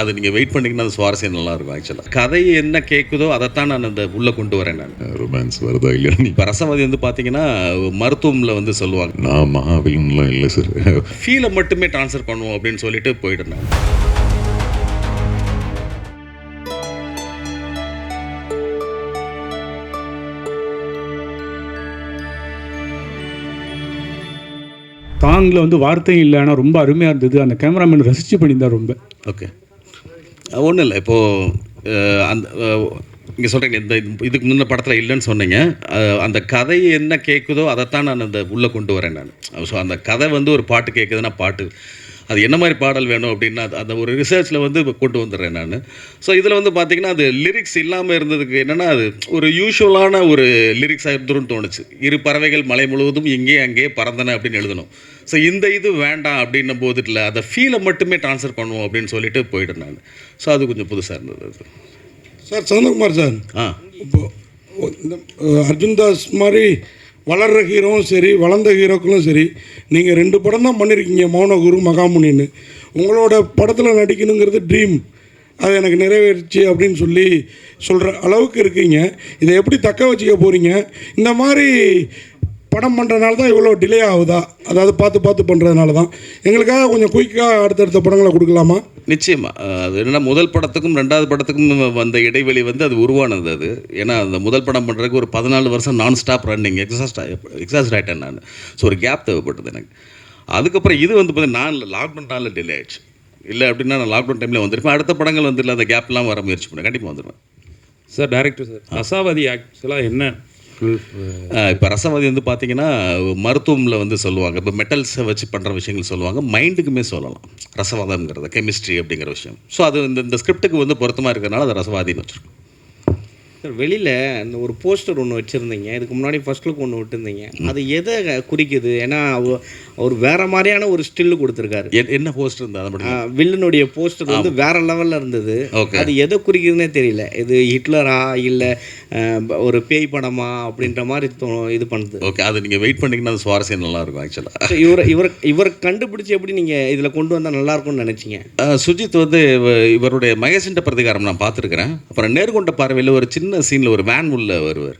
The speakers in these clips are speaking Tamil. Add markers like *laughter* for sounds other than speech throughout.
அது நீங்கள் வெயிட் பண்ணிங்கன்னா அது சுவாரஸ்யம் நல்லா இருக்கும் ஆக்சுவலாக கதை என்ன கேட்குதோ அதைத்தான் நான் அந்த உள்ளே கொண்டு வரேன் நான். ரொமான்ஸ் வருதா இல்லையா? நீ இப்போ ரசவாதி வந்து பார்த்தீங்கன்னா மருத்துவமில் வந்து சொல்லுவாங்க. நான் மகாவிலன்லாம் இல்லை சார் ஃபீலை மட்டுமே ட்ரான்ஸ்ஃபர் பண்ணுவோம் அப்படின்னு சொல்லிட்டு போயிட்டேன் நான். தாங்கில் வந்து வார்த்தையும் இல்லை ஆனால் ரொம்ப அருமையாக இருந்தது. அந்த கேமராமேன் ரசித்து பண்ணியிருந்தார் ரொம்ப. ஓகே ஒன்றும் இல்லை. இப்போது அந்த இங்கே சொல்கிறீங்க இந்த இதுக்கு முன்ன படத்தில் இல்லைன்னு சொன்னீங்க. அந்த கதை என்ன கேட்குதோ அதைத்தான் நான் அந்த உள்ளே கொண்டு வரேன் நான். ஸோ அந்த கதை வந்து ஒரு பாட்டு கேட்குதுன்னா பாட்டு அது என்ன மாதிரி பாடல் வேணும் அப்படின்னா அது- அந்த ஒரு ரிசர்ச்சில் வந்து கொண்டு வந்துடுறேன் நான். ஸோ இதில் வந்து பார்த்தீங்கன்னா அது லிரிக்ஸ் இல்லாமல் இருந்ததுக்கு என்னென்னா அது ஒரு யூஷுவலான ஒரு லிரிக்ஸாக இருந்துருன்னு தோணுச்சு. இரு பறவைகள் மலை முழுவதும் இங்கே அங்கே பறந்தன அப்படின்னு எழுதணும். ஸோ இந்த இது வேண்டாம் அப்படின்னும் போது இல்லை அதை ஃபீலை மட்டுமே ட்ரான்ஸ்ஃபர் பண்ணுவோம் அப்படின்னு சொல்லிட்டு போயிட்டேன் நான். ஸோ அது கொஞ்சம் புதுசாக இருந்தது அது. Sir Santhakumar sir. ஆ. இப்போ இந்த அர்ஜுன் தாஸ் மாதிரி வளர்கிற ஹீரோவும் சரி வளர்ந்த ஹீரோக்களும் சரி நீங்கள் ரெண்டு படம் தான் பண்ணியிருக்கீங்க மௌனகுரு மகாமுனின்னு. உங்களோட படத்தில் நடிக்கணுங்கிறது ட்ரீம் அது எனக்கு நிறைவேறிச்சு அப்படின்னு சொல்லி சொல்கிற அளவுக்கு இருக்கீங்க. இதை எப்படி தக்க வச்சுக்க போகிறீங்க இந்த மாதிரி படம் பண்ணுறதுனால தான் இவ்வளோ டிலே ஆகுதா? அதாவது பார்த்து பார்த்து பண்ணுறதுனால தான் எங்களுக்காக கொஞ்சம் குயிக்காக அடுத்தடுத்த படங்களை கொடுக்கலாமா? நிச்சயமா. அஹ் அது என்னன்னா முதல் படத்துக்கும் ரெண்டாவது படத்துக்கும் வந்த இடைவெளி வந்து அது உருவானது அது. ஏன்னா அந்த முதல் படம் பண்ணுறதுக்கு ஒரு பதினாலு வருஷம் நான் ஸ்டாப் ரன்னிங் எக்ஸாஸ்ட் எக்ஸாஸ்ட் ஆகிட்டேன் நான். ஸோ ஒரு கேப் தேவைப்பட்டது எனக்கு. அதுக்கப்புறம் இது வந்து பார்த்தீங்கன்னா நான் லாக்டவுன்னால டிலே ஆயிடுச்சு. இல்லை அப்படின்னா நான் லாக்டவுன் டைமில் வந்திருப்பேன். அடுத்த படங்கள் வந்து இல்லை அந்த கேப்லாம் வர முயற்சி பண்ணேன் கண்டிப்பாக வந்துடுவேன் சார் டேரக்டர் சார் ரசாவதி ஆக்சுவலாக என்ன இப்போ ரசவாதி வந்து பார்த்தீங்கன்னா மருத்துவமில் வந்து சொல்லுவாங்க. இப்போ மெட்டல்ஸை வச்சு பண்ணுற விஷயங்கள் சொல்லுவாங்க. மைண்டுக்குமே சொல்லலாம். ரசவாதம்ங்கிறத கெமிஸ்ட்ரி அப்படிங்கிற விஷயம். ஸோ அது இந்த இந்த ஸ்கிரிப்டுக்கு வந்து பொருத்தமாக இருக்கிறனால அதை ரசவாதின்னு வச்சுருக்கோம். சார் வெளியில் அந்த ஒரு போஸ்டர் ஒன்று வச்சுருந்தீங்க. இதுக்கு முன்னாடி ஃபர்ஸ்ட் லுக் ஒன்று விட்டுருந்தீங்க. அது எதை குறிக்குது? ஏன்னா அவ- அவர் வேற மாதிரியான ஒரு ஸ்டில்லு கொடுத்துருக்காரு. என்- என்ன போஸ்ட் இருந்தால் அதை வில்லனுடைய போஸ்டர் வந்து வேற லெவலில் இருந்தது. அது எதை குறிக்குதுன்னே தெரியல. இது ஹிட்லரா இல்லை ஒரு பேய் படமா அப்படின்ற மாதிரி இது பண்ணுது. ஓகே அது நீங்கள் வெயிட் பண்ணிங்கன்னா அது சுவாரஸ்யம் நல்லா இருக்கும் ஆக்சுவலாக இவரை இவர் இவர் கண்டுபிடிச்சி எப்படி நீங்கள் இதில் கொண்டு வந்தால் நல்லா இருக்கும்னு நினச்சிங்க சுஜித் வந்து இவ- இவருடைய மகேசண்ட பிரதிகாரம் நான் பார்த்துருக்கிறேன். அப்புறம் நேர்கொண்ட பார்வையில் ஒரு சின்ன சீனில் ஒரு வேன் உள்ள வருவார்.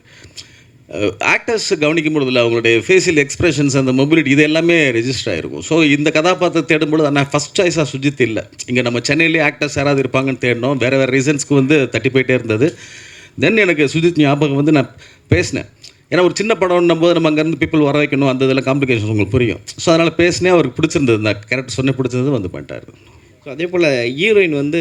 ஆக்டர்ஸ் கவனிக்கும் பொழுதுல அவங்களுடைய ஃபேஷியல் எக்ஸ்பிரஷன்ஸ் அந்த மொபிலிட்டி இது எல்லாமே ரெஜிஸ்டர் ஆகிருக்கும் ஸோ இந்த கதாபாத்திரம் தேடும்பொழுது நான் ஃபஸ்ட் சாய்ஸாக சுஜித் இல்லை. இங்கே நம்ம சென்னையிலே ஆக்டர்ஸ் யாராவது இருப்பாங்கன்னு தேடினோம் வேறு வேறு ரீசன்ஸ்க்கு வந்து தட்டி போயிட்டே இருந்தது. தென் எனக்கு சுஜித் ஞாபகம் வந்து நான் பேசினேன். ஏன்னா ஒரு சின்ன படம்னும் போது நம்ம அங்கேருந்து பீப்புள் வர வைக்கணும். அந்த இதெல்லாம் காம்ப்ளிகேஷன் உங்களுக்கு புரியும். ஸோ அதனால் பேசினே அவருக்கு பிடிச்சிருந்தது. நான் கேரக்டர் சொன்னே பிடிச்சிருந்தது வந்து பண்ணிட்டாரு. அதே போல் ஹீரோயின் வந்து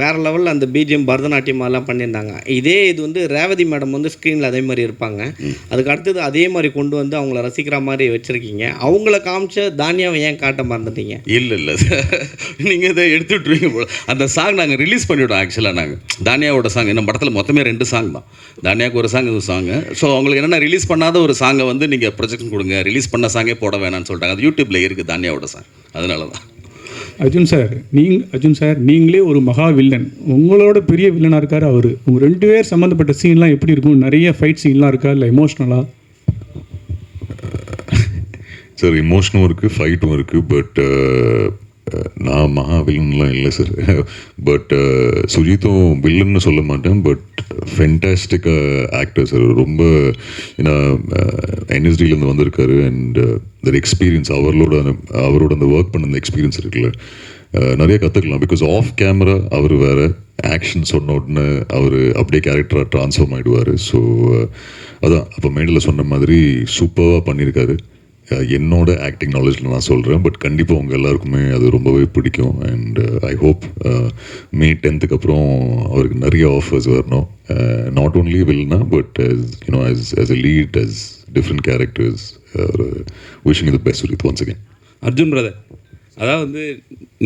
வேற லெவலில் அந்த பிஜிஎம் பரதநாட்டியம் அதெல்லாம் பண்ணியிருந்தாங்க. இதே இது வந்து ரேவதி மேடம் வந்து ஸ்க்ரீனில் அதே மாதிரி இருப்பாங்க. அதுக்கு அடுத்தது அதே மாதிரி கொண்டு வந்து அவங்கள ரசிக்கிற மாதிரி வச்சுருக்கீங்க. அவங்கள காமிச்ச தானியாவை ஏன் காட்ட மறந்துட்டீங்க? இல்லை இல்லை. நீங்கள் இதை எடுத்து விட்ருவீங்க போல. அந்த சாங் நாங்கள் ரிலீஸ் பண்ணிவிட்டோம் ஆக்சுவலாக நாங்கள் தானியாவோட சாங் நம்ம படத்தில் மொத்தமே ரெண்டு சாங் தான். தானியாவுக்கு ஒரு சாங் இது சாங்கு ஸோ அவங்களுக்கு என்னென்ன ரிலீஸ் பண்ணாத ஒரு சாங்கை வந்து நீங்கள் ப்ரொஜெக்ஷன் கொடுங்க. ரிலீஸ் பண்ண சாங்கே போட வேணாம்னு சொல்லிட்டாங்க. அது யூடியூப்பில் இருக்குது தானியாவோட சாங் அதனால தான் அர்ஜுன் சார் நீங் அர்ஜுன் சார் நீங்களே ஒரு மகா வில்லன் உங்களோட பெரிய வில்லனாக இருக்கார் அவர். உங்கள் ரெண்டு பேர் சம்மந்தப்பட்ட சீன்லாம் எப்படி இருக்கும்? நிறைய ஃபைட் சீன்லாம் இருக்கா? இல்லை எமோஷ்னலாக சார் எமோஷனும் இருக்குது ஃபைட்டும் இருக்குது பட் நான் மகா வில்லன்லாம் இல்லை சார் பட் uh, சுஜித்தும் வில்லன்னு சொல்ல மாட்டேன் பட் ஃபென்டாஸ்டிக்காக ஆக்டர் சார் ரொம்ப ஏன்னா என்எஸ்டிலேருந்து uh, வந்திருக்காரு அண்ட் தட் எக்ஸ்பீரியன்ஸ் அவரோட அந்த- அவரோட அந்த ஒர்க் பண்ண அந்த எக்ஸ்பீரியன்ஸ் இருக்குல்ல. Uh, நிறைய கற்றுக்கலாம் பிகாஸ் ஆஃப் கேமரா அவர் வேறு ஆக்ஷன் சொன்ன உடனே அவர் அப்படியே கேரக்டராக ட்ரான்ஸ்ஃபார்ம் ஆகிடுவார் ஸோ அதான் அப்போ மேடில் சொன்ன மாதிரி சூப்பராக பண்ணியிருக்காரு. என்னோட ஆக்டிங் நாலேஜில் நான் சொல்கிறேன் பட் கண்டிப்பாக உங்கள் எல்லாருக்குமே அது ரொம்பவே பிடிக்கும். அண்ட் ஐ ஹோப் மே டென்த்துக்கு அப்புறம் அவருக்கு நிறைய ஆஃபர்ஸ் வரணும். Not only வில்னா but you know as as a lead as different characters wishing இது best with once again Arjun brother அதாவது வந்து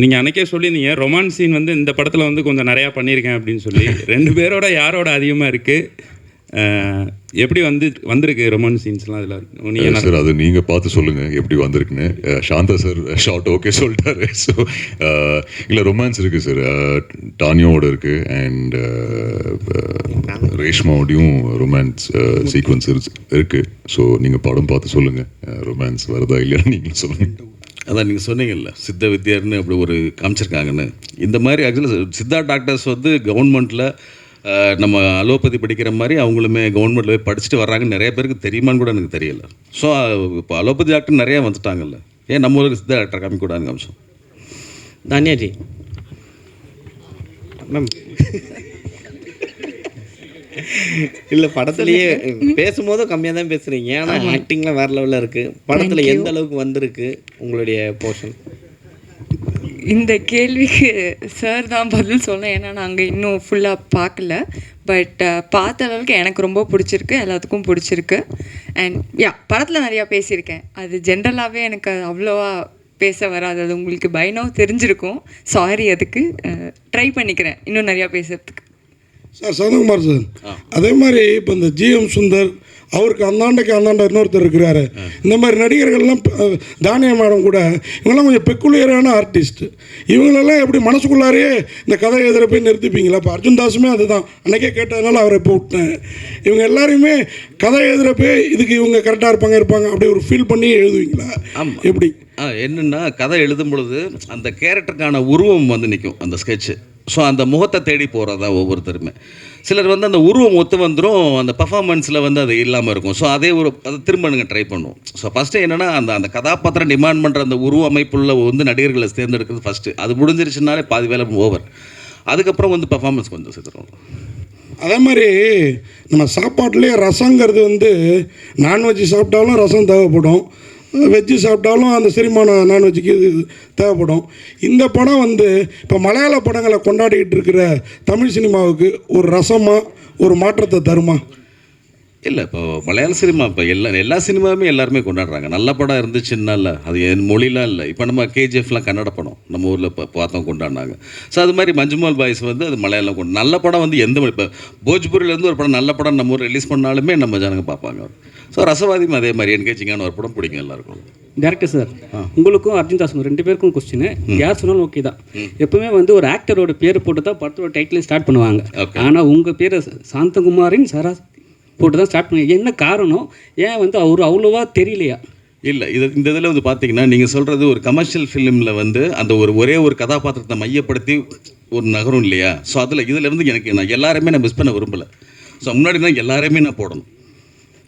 நீங்கள் அன்னைக்கே சொல்லியிருந்தீங்க ரொமான்ஸ் சீன் வந்து இந்த படத்தில் வந்து கொஞ்சம் நிறையா பண்ணியிருக்கேன் அப்படின்னு சொல்லி. ரெண்டு பேரோட யாரோட அதிகமாக இருக்குது எப்படி வந்து வந்திருக்கு ரொமான்ஸ் சீன்ஸ்லாம் அதில்? நீங்கள் சார் அது நீங்கள் பார்த்து சொல்லுங்கள் எப்படி வந்திருக்குன்னு. சாந்தா சார் ஷார்ட் ஓகே சொல்லிட்டாரு. ஸோ இல்லை ரொமான்ஸ் இருக்குது சார் டானியோட இருக்குது அண்ட் ரேஷ்மாவோடையும் ரொமான்ஸ் சீக்வன்ஸ் இருக்குது ஸோ நீங்கள் படம் பார்த்து சொல்லுங்கள் ரொமான்ஸ் வருதா இல்லையா நீங்களும் சொல்லுங்கள் அதான் நீங்கள் சொன்னீங்கல்ல சித்த வித்யார்னு அப்படி ஒரு காமிச்சிருக்காங்கன்னு. இந்த மாதிரி ஆக்சுவலாக சித்தா டாக்டர்ஸ் வந்து கவர்மெண்ட்டில் நம்ம அலோபதி படிக்கிற மாதிரி அவங்களுமே கவர்மெண்ட்டில் போய் படிச்சுட்டு வர்றாங்கன்னு நிறைய பேருக்கு தெரியுமான்னு கூட எனக்கு தெரியல. ஸோ இப்போ அலோபதி டாக்டர் நிறையா வந்துட்டாங்கல்ல. ஏன் நம்ம ஊருக்கு சித்தா டாக்டர் காமிக்கூடாதுன்னு காமிச்சோம். தானியாஜி. மேம் இல்லை படத்துலேயே பேசும்போதும் கம்மியாக தான் பேசுகிறீங்க ஆனால் ஆக்டிங்லாம் வேறு லெவலில் இருக்குது படத்தில் எந்த அளவுக்கு வந்திருக்கு உங்களுடைய போர்ஷன் இந்த கேள்விக்கு சார் தான் பதில் சொல்லணும் ஏன்னா நாங்கள் இன்னும் ஃபுல்லாக பார்க்கல. பட் பார்த்த அளவுக்கு எனக்கு ரொம்ப பிடிச்சிருக்கு எல்லாத்துக்கும் பிடிச்சிருக்கு. அண்ட் யா படத்தில் நிறையா பேசியிருக்கேன். அது ஜென்ரலாகவே எனக்கு அது அவ்வளோவா பேச வராது. அது உங்களுக்கு பயனோ தெரிஞ்சிருக்கும். சாரி அதுக்கு ட்ரை பண்ணிக்கிறேன். இன்னும் நிறையா பேசுறதுக்கு. சார் சந்தகுமார் சார் அதே மாதிரி இப்போ இந்த ஜிஎம் சுந்தர் அவருக்கு அந்தாண்டைக்கு அந்தாண்ட இன்னொருத்தர் இருக்கிறாரு. இந்த மாதிரி நடிகர்கள்லாம் தானியா மேடம் கூட இவங்கெல்லாம் கொஞ்சம் பெக்குலியரான ஆர்டிஸ்ட் இவங்களெல்லாம் எப்படி மனசுக்குள்ளாரையே இந்த கதை எழுதுகிற போய் நிறுத்திப்பீங்களா? இப்போ அர்ஜுன் தாஸுமே அதுதான். அன்னைக்கே கேட்டதுனால அவரை இப்போ விட்டேன். இவங்க எல்லாரையுமே கதை எழுதுகிறப்ப இதுக்கு இவங்க கரெக்டாக இருப்பாங்க இருப்பாங்க அப்படி ஒரு ஃபீல் பண்ணி எழுதுவீங்களா. எப்படி? என்னென்னா கதை எழுதும் பொழுது அந்த கேரக்டருக்கான உருவம் வந்து நிற்கும் அந்த ஸ்கெட்சு ஸோ அந்த முகத்தை தேடி போகிறதா ஒவ்வொருத்தருமே. சிலர் வந்து அந்த உருவம் ஒத்து வந்துடும் அந்த பர்ஃபாமன்ஸில் வந்து அது இல்லாமல் இருக்கும். ஸோ அதே ஒரு அதை திரும்ப நீங்கள் ட்ரை பண்ணுவோம். ஸோ ஃபஸ்ட்டு என்னென்னா அந்த அந்த கதாபாத்திரம் டிமாண்ட் பண்ணுற அந்த உருவ அமைப்புள்ள வந்து நடிகர்களை தேர்ந்தெடுக்கிறது ஃபஸ்ட்டு அது முடிஞ்சிருச்சுனாலே பாதி வேலை ஓவர் அதுக்கப்புறம் வந்து பர்ஃபாமன்ஸ் கொஞ்சம் சேர்த்துருவோம் அதே மாதிரி நம்ம சாப்பாட்டிலே ரசங்கிறது வந்து நான்வெஜ் சாப்பிட்டாலும் ரசம் தேவைப்படும். வெஜ்ஜு சாப்பிட்டாலும் அந்த செரிமானம் நான்வெஜ்ஜுக்கு இது தேவைப்படும். இந்த படம் வந்து இப்போ மலையாள படங்களை கொண்டாடிக்கிட்டு இருக்கிற தமிழ் சினிமாவுக்கு ஒரு ரசமாக ஒரு மாற்றத்தை தருமா? இல்லை இப்போ மலையாள சினிமா இப்போ எல்லா எல்லா சினிமாவுமே எல்லாருமே கொண்டாடுறாங்க. நல்ல படம் இருந்துச்சுன்னா இல்லை அது என் மொழிலாம் இல்லை. இப்போ நம்ம கேஜிஎஃப்லாம் கன்னட படம் நம்ம ஊரில் இப்போ பார்த்தோம் கொண்டாடினாங்க. ஸோ அது மாதிரி மஞ்சுமால் பாய்ஸ் வந்து அது மலையாளம் கொண்டு நல்ல படம் வந்து எந்த மொழி இப்போ போஜ்பூரிலேருந்து ஒரு படம் நல்ல படம் நம்ம ஊர் ரிலீஸ் பண்ணாலுமே நம்ம ஜனங்க பார்ப்பாங்க ஸோ ரசவாதியும் அதே மாதிரி என்கேஜிங்கான ஒரு படம் பிடிக்கும் எல்லாருக்கும். டேரக்டர் சார் உங்களுக்கும் அர்ஜுன் தாஸ் ரெண்டு பேருக்கும் கொஸ்டின் யார் சொன்னாலும் ஓகே தான். எப்பவுமே வந்து ஒரு ஆக்டரோட பேர் போட்டு தான் படத்தோட டைட்டில் ஸ்டார்ட் பண்ணுவாங்க. ஆனால் உங்கள் பேர் சாந்தகுமாரின் சரா போட்டு தான் ஸ்டார்ட் பண்ணுவாங்க என்ன காரணம்? ஏன் வந்து அவர் அவ்வளோவா தெரியலையா? இல்லை இது இந்த இதில் வந்து பார்த்தீங்கன்னா நீங்கள் சொல்கிறது ஒரு கமர்ஷியல் ஃபிலிமில் வந்து அந்த ஒரு ஒரே ஒரு கதாபாத்திரத்தை மையப்படுத்தி ஒரு நகரும் இல்லையா? ஸோ அதில் இதில் வந்து எனக்கு நான் எல்லாருமே நான் மிஸ் பண்ண விரும்பலை. ஸோ முன்னாடி தான் எல்லாருமே நான் போடணும்.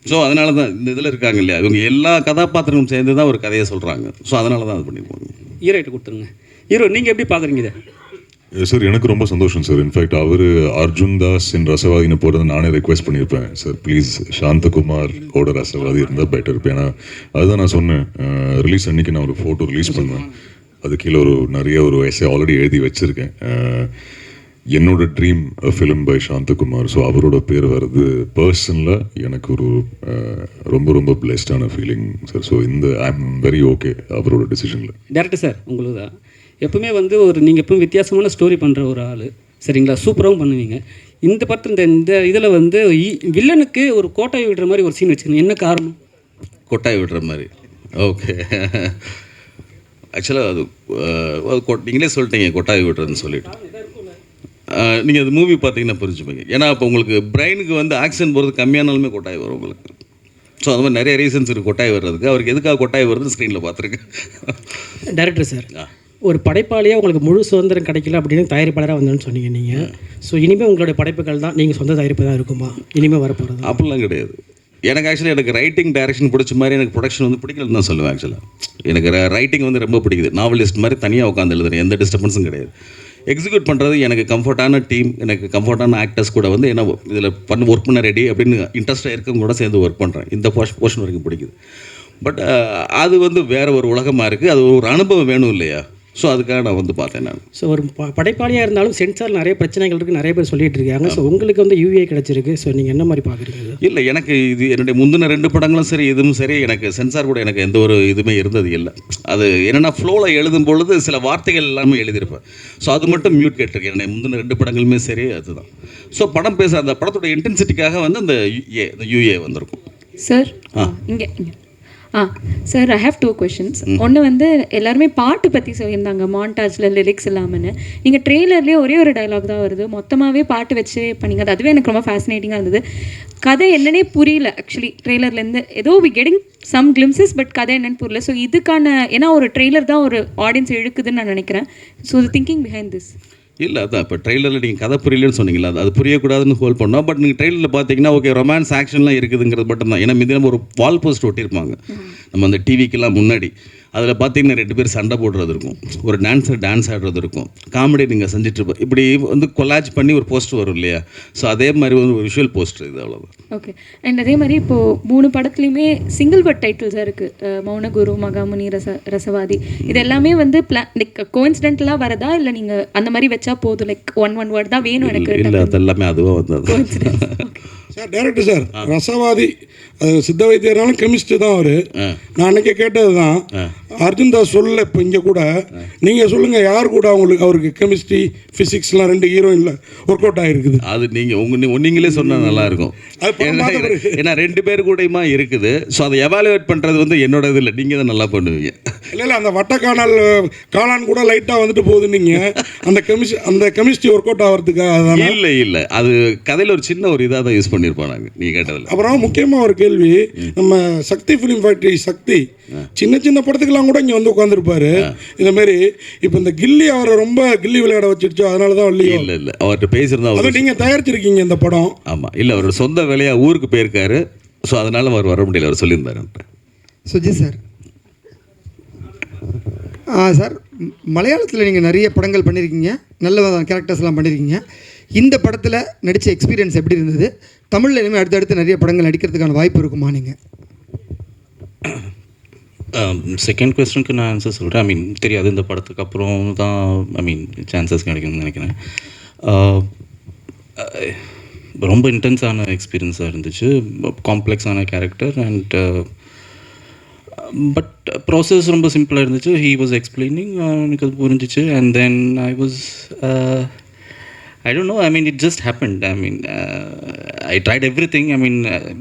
ஸோ அதனால தான் இந்த இதில் இருக்காங்க இல்லையா? இவங்க எல்லா கதாபாத்திரமும் சேர்ந்து தான் ஒரு கதையை சொல்கிறாங்க ஸோ அதனால தான் அது பண்ணியிருப்பாங்க ஹீரோயிட்ட கொடுத்துருங்க. ஹீரோ நீங்கள் எப்படி பார்க்குறீங்க இதை? சார் எனக்கு ரொம்ப சந்தோஷம் சார் இன்ஃபேக்ட் அவர் அர்ஜுன் தாஸ் என் ரசவாதின்னு போகிறத நானே ரெக்வெஸ்ட் பண்ணியிருப்பேன். சார் ப்ளீஸ் சாந்தகுமார் ஓட ரசவாதி இருந்தால் பெட்டர் இருப்பேன் ஏன்னா அதுதான் நான் சொன்னேன். ரிலீஸ் அன்னைக்கு நான் ஒரு ஃபோட்டோ ரிலீஸ் பண்ணுவேன் அது கீழே ஒரு நிறைய ஒரு எஸ்ஏ ஆல்ரெடி எழுதி வச்சுருக்கேன். என்னோட dream film by Santhakumar. So அவரோட பேர் வர்றது பர்சனில் எனக்கு ஒரு ரொம்ப ரொம்ப பிளெஸ்டான ஃபீலிங் சார் ஸோ இந்த ஐ எம் வெரி ஓகே அவரோட டிசிஷனில் டேரக்டர் சார் உங்களுக்கு தான் எப்பவுமே வந்து ஒரு நீங்கள் எப்பவும் வித்தியாசமான ஸ்டோரி பண்ணுற ஒரு ஆள். சரிங்களா? சூப்பராகவும் பண்ணுவீங்க. இந்த படத்தில் இந்த இந்த இதில் வந்து வில்லனுக்கு ஒரு கோட்டை விடுற மாதிரி ஒரு சீன் வச்சுருங்க என்ன காரணம்? கொட்டாய் விடுற மாதிரி. ஓகே ஆக்சுவலாக அது அது கொ- நீங்களே சொல்லிட்டீங்க கொட்டாய் விடுறதுன்னு சொல்லிட்டு. நீங்கள் அது மூவி பார்த்தீங்கன்னா புரிஞ்சுப்பீங்க. ஏன்னா இப்போ உங்களுக்கு பிரெயினுக்கு வந்து ஆக்சிஜன் போகிறது கம்மியானாலுமே கொட்டாய் வரும் உங்களுக்கு. ஸோ அது மாதிரி நிறைய ரீசன்ஸ் இருக்குது கொட்டாய் வர்றதுக்கு அவருக்கு எதுக்காக கொட்டாய் வருதுன்னு ஸ்க்ரீனில் பார்த்துருக்கேன். டேரக்டர் சார் ஒரு படைப்பாளியாக உங்களுக்கு முழு சுதந்திரம் கிடைக்கல அப்படின்னு தயாரிப்பாளராக வந்தோன்னு சொன்னீங்க நீங்கள் ஸோ இனிமேல் உங்களுடைய படைப்புகள் தான் நீங்கள் சொந்த தயாரிப்பு தான் இருக்குமா? இனிமேல் வரப்போகிறது அப்படிலாம் கிடையாது. எனக்கு ஆக்சுவலி எனக்கு ரைட்டிங் டைரக்ஷன் பிடிச்ச மாதிரி எனக்கு ப்ரொடக்ஷன் வந்து பிடிக்கலன்னு தான் சொல்லுவேன் ஆக்சுவலாக எனக்கு ரைட்டிங் வந்து ரொம்ப பிடிக்குது. நாவலிஸ்ட் மாதிரி தனியாக உட்காந்து எழுதுறேன். எந்த டிஸ்டர்பன்ஸும் கிடையாது. எக்ஸிக்யூட் பண்ணுறது எனக்கு கம்ஃபர்ட்டான டீம் எனக்கு கம்ஃபர்ட்டான ஆக்டர்ஸ் கூட வந்து என்ன இதில் பண்ண ஒர்க் பண்ண ரெடி அப்படின்னு இன்ட்ரெஸ்ட்டாக இருக்கவங்க கூட சேர்ந்து ஒர்க் பண்ணுறேன் இந்த போர்ஷன் போர்ஷன் வரைக்கும் பிடிக்குது. பட் அது வந்து வேற ஒரு உலகமாக இருக்குது அது ஒரு அனுபவம் வேணும் இல்லையா? ஸோ அதுக்காக நான் வந்து பார்த்தேன் நான். ஸோ ஒரு ப- படைப்பாளியாக இருந்தாலும் சென்சார் நிறைய பிரச்சனைகள் இருக்குது நிறைய பேர் சொல்லிட்டு இருக்காங்க. ஸோ உங்களுக்கு வந்து யூஏ கிடைச்சிருக்கு. ஸோ நீங்கள் என்ன மாதிரி பார்க்குறீங்க இல்லை எனக்கு இது என்னுடைய முந்தின ரெண்டு படங்களும் சரி இதுவும் சரி எனக்கு சென்சார் கூட எனக்கு எந்த ஒரு இதுவுமே இருந்தது இல்லை. அது என்னென்னா ஃப்ளோவில் எழுதும் பொழுது சில வார்த்தைகள் எல்லாமே எழுதியிருப்பேன். ஸோ அது மட்டும் மியூட் கேட்டிருக்கேன். என்னுடைய முந்தின ரெண்டு படங்களுமே சரி அதுதான். ஸோ படம் பேச அந்த படத்தோட இன்டென்சிட்டிக்காக வந்து அந்த ஏ இந்த யூஏ வந்திருக்கும். சார் ஆ. இங்கே இங்கே. ஆ sir I have two questions ஒன்று வந்து எல்லாருமே பாட்டு பற்றி சொல்லியிருந்தாங்க மாண்டாஜில் லிரிக்ஸ் இல்லாமன்னு. நீங்கள் ட்ரெய்லர்லேயே ஒரே ஒரு டயலாக் தான் வருது. மொத்தமாகவே பாட்டு வச்சு பண்ணீங்க. அது அதுவே எனக்கு ரொம்ப ஃபேசினேட்டிங்காக இருந்தது. கதை என்னன்னே புரியல ஆக்சுவலி ட்ரெய்லர்லேருந்து ஏதோ we getting some glimpses but கதை என்னன்னு புரியல. ஸோ இதுக்கான ஏன்னா ஒரு ட்ரெய்லர் தான் ஒரு ஆடியன்ஸ் இழுக்குதுன்னு நான் நினைக்கிறேன். ஸோ திங்கிங் பிஹைண்ட் திஸ் இல்லை அதான் இப்போ ட்ரெய்லரில் நீங்கள் கதை புரியலன்னு சொன்னீங்களா அது அது புரியக்கூடாதுன்னு ஹோல் பண்ணோம். பட் நீங்கள் ட்ரெய்லரில் பார்த்தீங்கன்னா ஓகே ரொமான்ஸ் ஆக்ஷன்லாம் இருக்குதுங்கிறது மட்டும் தான் ஏன்னா மிதினம் ஒரு வால் போஸ்ட் ஒட்டியிருப்பாங்க. நம்ம அந்த டிவிக்கெல்லாம் முன்னாடி. அதில் பார்த்தீங்கன்னா ரெண்டு பேர் சண்டை போடுறது இருக்கும். ஒரு டான்ஸர் டான்ஸ் ஆடுறது இருக்கும். காமெடி நீங்கள் செஞ்சுட்டு இருப்போம் இப்படி வந்து கொலாஜ் பண்ணி ஒரு போஸ்ட் வரும் இல்லையா? ஸோ அதே மாதிரி வந்து ஒரு விஷுவல் போஸ்டர் இது அவ்வளோதான் ஓகே அண்ட் அதே மாதிரி இப்போது மூணு படத்துலையுமே சிங்கிள் பட் டைட்டில்ஸாக இருக்குது மௌனகுரு மகாமுனி ரச ரசவாதி. இது எல்லாமே வந்து பிளான் லைக் கோயின்சிடென்டலாக வரதா? இல்லை நீங்கள் அந்த மாதிரி வச்சா போதும்? லைக் ஒன் ஒன் வேர்ட் தான் வேணும் எனக்கு இல்லை அது எல்லாமே அதுவாக வந்தது. சார் டேரக்டர் சார் ரசவாதி சித்த வைத்தியர்னாலும் கெமிஸ்ட் தான் அவர். நான் அன்னைக்கு கேட்டது தான் அர்ஜுன் தாஸ் சொல்லல இப்போ இங்கே கூட. நீங்கள் சொல்லுங்கள் யார் கூட அவங்களுக்கு அவருக்கு கெமிஸ்ட்ரி ஃபிசிக்ஸ்லாம் ரெண்டு ஹீரோயினில் ஒர்க் அவுட் ஆகிருக்குது அது நீங்கள் உங்கள் நீங்களே சொன்னால் நல்லா இருக்கும் அது படம் ஏன்னா- ரெண்டு பேர் கூடயுமா இருக்குது. ஸோ அதை எவாலுவேட் பண்ணுறது வந்து என்னோட இது இல்லை. நீங்கள் தான் நல்லா பண்ணுவீங்க. இல்லை இல்லை அந்த வட்டக்காணல் காளான் கூட லைட்டாக வந்துட்டு போகுது நீங்கள் அந்த கெமிஸ்ட்ரி அந்த கெமிஸ்ட்ரி ஒர்க் அவுட் ஆகிறதுக்காக இல்லை இல்லை. அது கதையில் ஒரு சின்ன ஒரு இதாக தான் யூஸ் பண்ணியிருப்போம் நாங்கள் நீங்கள் கேட்டதில். அப்புறம் முக்கியமாக ஒரு கேள்வி நம்ம சக்தி ஃபிலிம் ஃபேக்டரி சக்தி. சின்ன சின்ன படத்துக்கெல்லாம் கூட இங்கே வந்து உட்காந்துருப்பாரு இந்த மாதிரி இப்போ இந்த கில்லி அவரை ரொம்ப கில்லி விளையாட வச்சிருச்சோ அதனால தான் இல்லையோ? இல்லை இல்லை அவர்கிட்ட பேசியிருந்தா அது அவர் நீங்கள் தயாரிச்சிருக்கீங்க இந்த படம்? ஆமாம் இல்லை அவரோட சொந்த வேலையாக ஊருக்கு போயிருக்காரு. ஸோ அதனால அவர் வர முடியல. அவர் சொல்லியிருந்தாரு. சுஜித் சார். ஆ சார். மலையாளத்தில் நீங்கள் நிறைய படங்கள் பண்ணியிருக்கீங்க நல்ல கேரக்டர்ஸ்லாம் பண்ணியிருக்கீங்க இந்த படத்தில் நடித்த எக்ஸ்பீரியன்ஸ் எப்படி இருந்தது? தமிழில் இனிமேல் அடுத்தடுத்து நிறைய படங்கள் நடிக்கிறதுக்கான வாய்ப்பு இருக்குமா நீங்கள் செகண்ட் கொஸ்டனுக்கு நான் ஆன்சர் சொல்கிறேன் ஐ மீன் தெரியாது இந்த படத்துக்கு அப்புறம் தான் ஐ மீன் சான்சஸ் கிடைக்கும்னு நினைக்கிறேன். Uh, ரொம்ப இன்டென்ஸான எக்ஸ்பீரியன்ஸாக இருந்துச்சு. காம்ப்ளெக்ஸான கேரக்டர் அண்ட் பட் ப்ராசஸ் ரொம்ப சிம்பிளாக இருந்துச்சு. ஹீ வாஸ் எக்ஸ்பிளைனிங் எனக்கு அது புரிஞ்சிச்சு. And then I was I don't know. I mean, it just happened. I mean, uh, I tried everything. I mean, uh,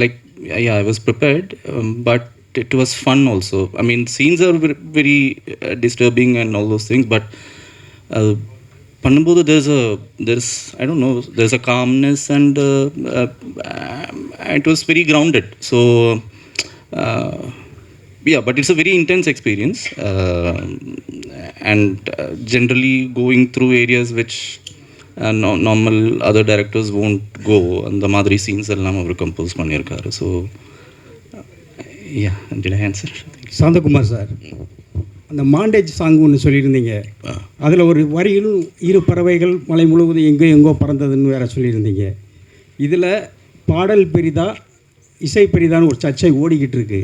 like, yeah, I was prepared, um, but it was fun also. I mean, scenes are very uh, disturbing and all those things, but uh, Pannaboda, there's a, there's, I don't know, there's a calmness and uh, uh, it was very grounded. So, yeah, but it's a very intense experience. and generally going through areas which normal other directors won't go. அந்த மாதிரி சீன்ஸ் எல்லாம் அவர் கம்போஸ் பண்ணியிருக்காரு. So yeah answer Santhakumar sir அந்த மாண்டேஜ் சாங் ஒன்று சொல்லியிருந்தீங்க. அதில் ஒரு வரியில் இரு பறவைகள் மலை முழுவதும் எங்கோ எங்கோ பறந்ததுன்னு வேற சொல்லியிருந்தீங்க. இதில் பாடல் பெரிதா இசை பெரிதான்னு ஒரு சர்ச்சை ஓடிக்கிட்டு இருக்கு.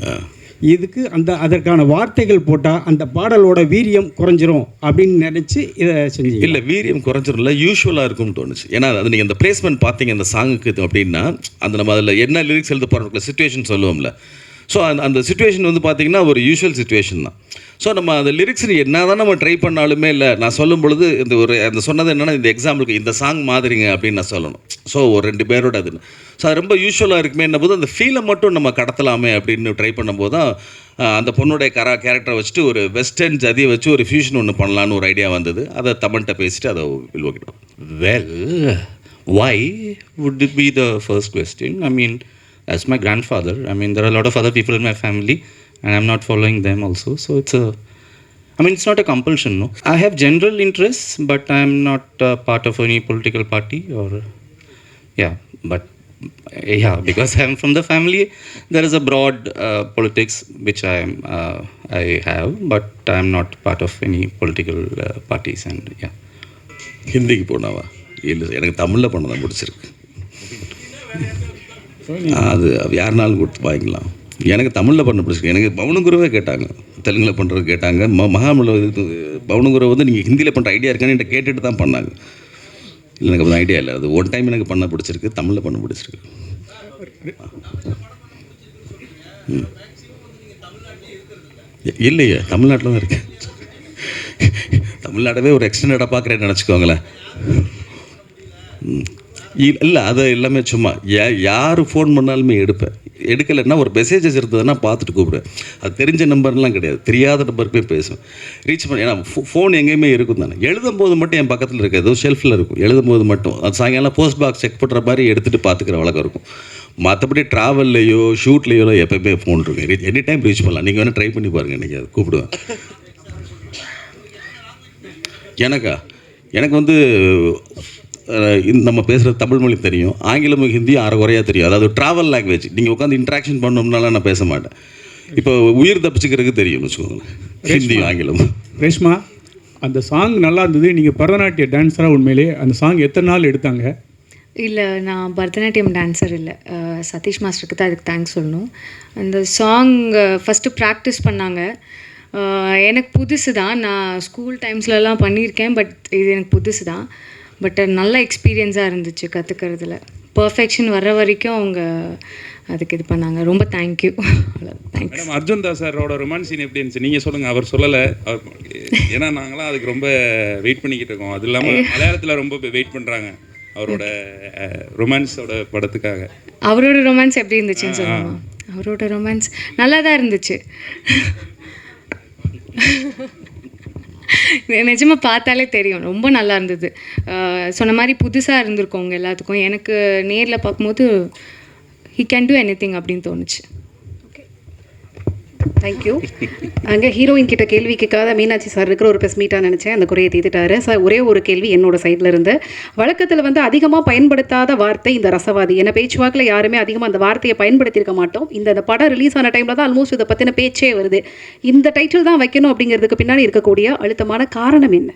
இதுக்கு அந்த அதற்கான வார்த்தைகள் போட்டால் அந்த பாடலோட வீரியம் குறைஞ்சிரும் அப்படின்னு நினச்சி இதை செஞ்சு இல்லை வீரியம் குறைஞ்சிரும்ல யூஸ்வலாக இருக்கும்னு தோணுச்சு. ஏன்னா அது நீங்கள் அந்த பிளேஸ்மெண்ட் பார்த்தீங்க அந்த சாங்குக்கு அப்படின்னா அந்த நம்ம அதில் என்ன லிரிக்ஸ் எழுத போகிறோம் சுச்சுவேஷன் சொல்லுவோம்ல. ஸோ அந்த அந்த சுச்சுவேஷன் வந்து பார்த்தீங்கன்னா ஒரு யூஷுவல் சுச்சுவேஷன் தான். ஸோ நம்ம அந்த லிரிக்ஸ் என்ன தான் நம்ம ட்ரை பண்ணாலுமே இல்லை நான் சொல்லும் பொழுது இந்த ஒரு அந்த சொன்னது என்னென்னா இந்த எக்ஸாம்பிளுக்கு இந்த சாங் மாதிரிங்க அப்படின்னு நான் சொல்லணும். ஸோ ஒரு ரெண்டு பேரோட அது ஸோ அது ரொம்ப யூஸ்வலாக இருக்குமே போது அந்த ஃபீலை மட்டும் நம்ம கடத்தலாமே அப்படின்னு ட்ரை பண்ணும்போது தான் அந்த பொண்ணுடைய கரா கேரக்டரை வச்சுட்டு ஒரு வெஸ்டர்ன் ஜதியை வச்சு ஒரு ஃபியூஷன் ஒன்று பண்ணலான்னு ஒரு ஐடியா வந்தது. அதை தமிழ்கிட்ட பேசிட்டு அதை வில்வகிட்டோம் well why would it be the first question? I mean, as my grandfather, I mean, there are a lot of other people in my family, and I'm not following them also. So it's a, I mean, it's not a compulsion, no. I have general interests, but I'm not uh, part of any political party or, yeah, but yeah, *laughs* because I'm from the family, there is a broad uh, politics which I am, uh, I have, but I'm not part of any political uh, parties, and yeah. ஹிந்திக்கு போனாவா இல்லை எனக்கு தமிழில் பண்ண தான் பிடிச்சிருக்கு அது யாருனாலும் கொடுத்து வாங்கிக்கலாம் எனக்கு தமிழில் பண்ண பிடிச்சிருக்கு. எனக்கு பவுனகுருவே கேட்டாங்க. தெலுங்கில் பண்ணுறது கேட்டாங்க. ம மகாமல இது பவுனகுரு வந்து நீங்கள் ஹிந்தியில் பண்ணுற ஐடியா இருக்கான்னு என்கிட்ட கேட்டுட்டு தான் பண்ணாங்க. இல்லை எனக்கு அந்த ஐடியா இல்லை. அது ஒன் டைம் எனக்கு பண்ண பிடிச்சிருக்கு. தமிழில் பண்ண பிடிச்சிருக்கு. ம். இல்லையே தமிழ்நாட்டில் தான் இருக்கேன். தமிழ்நாடவே ஒரு எக்ஸ்டெண்டடாக பார்க்குறேன்னு நினச்சிக்கோங்களேன். இல்லை அது எல்லாமே சும்மா. யார் ஃபோன் பண்ணாலுமே எடுப்பேன். எடுக்கலைன்னா ஒரு மெசேஜஸ் இருந்ததுன்னா பார்த்துட்டு கூப்பிடுவேன் அது தெரிஞ்ச நம்பர்லாம் கிடையாது. தெரியாத நம்பர் போய் பேசுவேன். ரீச் பண்ணி. ஏன்னா ஃபோன் எங்கேயுமே இருக்கும் தானே. எழுதும் போது மட்டும் என் பக்கத்தில் இருக்க ஏதோ ஷெல்ஃபில் இருக்கும். எழுதும் போது மட்டும். அது சாயங்காலம் போஸ்ட் பாக்ஸ் செக் பண்ணுற மாதிரி எடுத்துகிட்டு பார்த்துக்கிற வழக்கம் இருக்கும். மற்றபடி ட்ராவல்லையோ ஷூட்லேயோ எப்பயுமே ஃபோன் இருக்கும். எனி டைம் ரீச் பண்ணலாம். நீங்கள் வேணால் ட்ரை பண்ணி பாருங்கள் இன்றைக்கி அது கூப்பிடுவேன். எனக்கா? எனக்கு வந்து நம்ம பேசுகிற தமிழ் மொழி தெரியும் ஆங்கிலமும் ஹிந்தியும் அரை குறையாக தெரியும். அதாவது ட்ராவல் லாங்குவேஜ் நீங்கள் உட்காந்து இன்ட்ராக்ஷன் பண்ணோம்னால நான் பேச மாட்டேன். இப்போ உயிர் தப்பிச்சுக்கிறதுக்கு தெரியும்னு வச்சுக்கோங்களேன். ஹிந்தியும் ஆங்கிலமும் ரேஷ்மா அந்த சாங் நல்லா இருந்தது. நீங்கள் பரதநாட்டிய டான்ஸராக உண்மையிலே அந்த சாங் எத்தனை நாள் எடுத்தாங்க? இல்லை நான் பரதநாட்டியம் டான்ஸர் இல்லை. சதீஷ் மாஸ்டருக்கு தான் அதுக்கு தேங்க்ஸ் சொல்லணும். அந்த சாங் ஃபஸ்ட்டு ப்ராக்டிஸ் பண்ணாங்க. எனக்கு புதுசு தான் நான் ஸ்கூல் டைம்ஸ்லலாம் பண்ணியிருக்கேன் பட் இது எனக்கு புதுசு தான் பட் நல்ல எக்ஸ்பீரியன்ஸாக இருந்துச்சு கற்றுக்கிறதுல பர்ஃபெக்ஷன் வர்ற வரைக்கும் அவங்க அதுக்கு இது பண்ணாங்க. ரொம்ப thank you thanks madam Arjun Das சாரோட ரொமான்ஸ் சீன் எப்படி இருந்துச்சு? நீங்கள் சொல்லுங்கள் அவர் சொல்லலை. அவர் ஏன்னா நாங்களாம் அதுக்கு ரொம்ப வெயிட் பண்ணிக்கிட்டு இருக்கோம். அது இல்லாமல் மலையாளத்தில் ரொம்ப வெயிட் பண்ணுறாங்க அவரோட ரொமான்ஸோட படத்துக்காக. அவரோட ரொமான்ஸ் எப்படி இருந்துச்சுன்னு சொல்லுமா அவரோட ரொமான்ஸ் நல்லா தான் இருந்துச்சு. *laughs* நிஜமாக பார்த்தாலே தெரியும். ரொம்ப நல்லா இருந்தது. சொன்ன மாதிரி புதுசாக இருந்திருக்கோங்க எல்லாத்துக்கும். எனக்கு நேரில் பார்க்கும்போது he can do anything அப்படின்னு தோணுச்சு. தேங்க்யூ அங்கே ஹீரோயின் கிட்ட கேள்வி கேட்காத மீனாட்சி சார் இருக்கிற ஒரு ப்ரெஸ் மீட்டாக நினச்சேன். அந்த குறையை தீர்த்துட்டாரு. சார் ஒரே ஒரு கேள்வி என்னோட சைடில் இருந்து. வழக்கத்தில் வந்து அதிகமாக பயன்படுத்தாத வார்த்தை இந்த ரசவாதி. என்ன பேச்சுவாக்கில் யாருமே அதிகமாக அந்த வார்த்தையை பயன்படுத்தியிருக்க மாட்டோம். இந்த அந்த படம் ரிலீஸ் ஆன டைமில் தான் ஆல்மோஸ்ட் இதை பற்றின பேச்சே வருது. இந்த டைட்டில் தான் வைக்கணும் அப்படிங்கிறதுக்கு பின்னாடி இருக்கக்கூடிய அழுத்தமான காரணம் என்ன?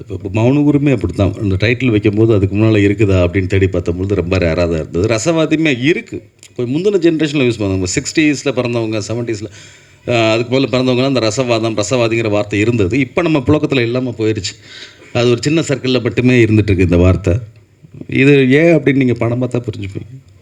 இப்போ இப்போ மௌனகுருமே அப்படி தான் அந்த டைட்டில் வைக்கும்போது அதுக்கு முன்னால் இருக்குதா அப்படின்னு தேடி பார்த்தபொழுது ரொம்ப ரேராக தான் இருந்தது. ரசவாதியுமே இருக்குது இப்போ முந்தின ஜென்ரேஷனில் யூஸ் பண்ணுவாங்க சிக்ஸ்டீஸில் பிறந்தவங்க செவன்ட்டீஸில் அதுக்கு போல் பிறந்தவங்கலாம் அந்த ரசவாதம் ரசவாதிங்கிற வார்த்தை இருந்தது. இப்போ நம்ம புழக்கத்தில் இல்லாமல் போயிடுச்சு அது ஒரு சின்ன சர்க்கிளில் மட்டுமே இருந்துகிட்ருக்கு இந்த வார்த்தை. இது ஏன் அப்படின்னு நீங்கள் பணம் பார்த்தா புரிஞ்சுப்பீங்க.